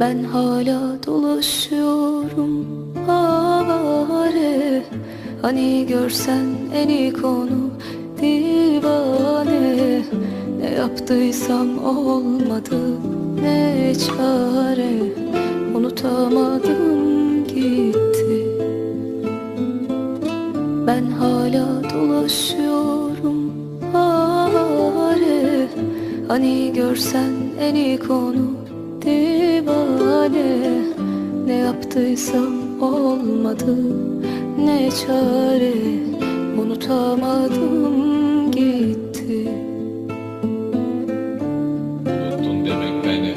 Ben hala dolaşıyorum avare Hani görsen en iyi konu divane. Ne yaptıysam olmadı ne çare. Unutamadım gitti. Ben hala dolaşıyorum avare Hani görsen en iyi konu divane Ne yaptıysam olmadı ne çare Unutamadım gitti Unuttun demek beni.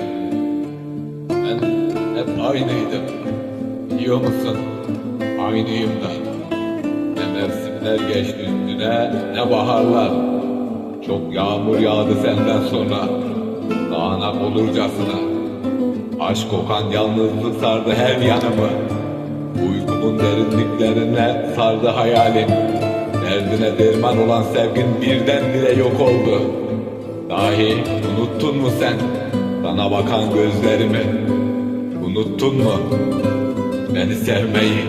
Ben hep aynıydım. Biliyor musun? Aynıyım da. Ne mevsimler geçti üstüne ne baharlar. Çok yağmur yağdı senden sonra. Dağınak olurcasına. Aşk kokan yalnızlık sardı her yanımı. Uykumun derinliklerine sardı hayalim. Derdine derman olan sevgin birdenbire yok oldu. Dahi unuttun mu sen sana bakan gözlerimi? Unuttun mu beni sevmeyi?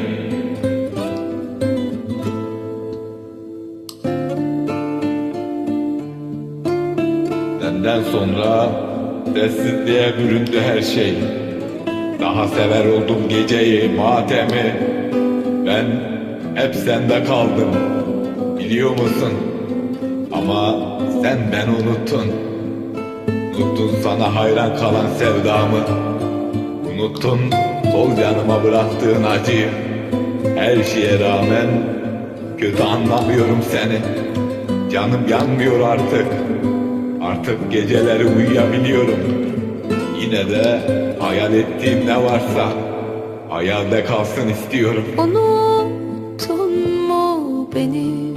Senden sonra sessizliğe büründü her şey. Daha sever oldum geceyi, matemi. Ben hep sende kaldım. Biliyor musun? Ama sen beni unuttun. Unuttun sana hayran kalan sevdamı. Unuttun sol yanıma bıraktığın acıyı. Her şeye rağmen kötü anlamıyorum seni. Canım yanmıyor artık. Artık geceleri uyuyabiliyorum. Yine de hayal ettiğim ne varsa hayalde kalsın istiyorum. Unuttun mu beni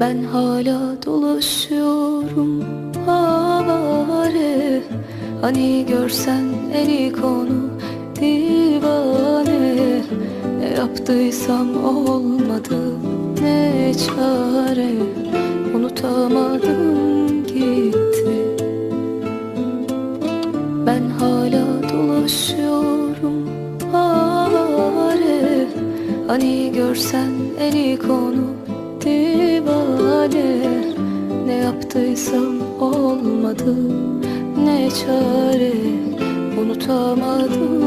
Ben hala dolaşıyorum avare Hani görsen en konu divane. Ne yaptıysam olmadı ne çare. Unutamadım gitti. Ben hala dolaşıyorum avare Hani görsen en konu divane Ne yaptıysam olmadı ne çare Unutamadım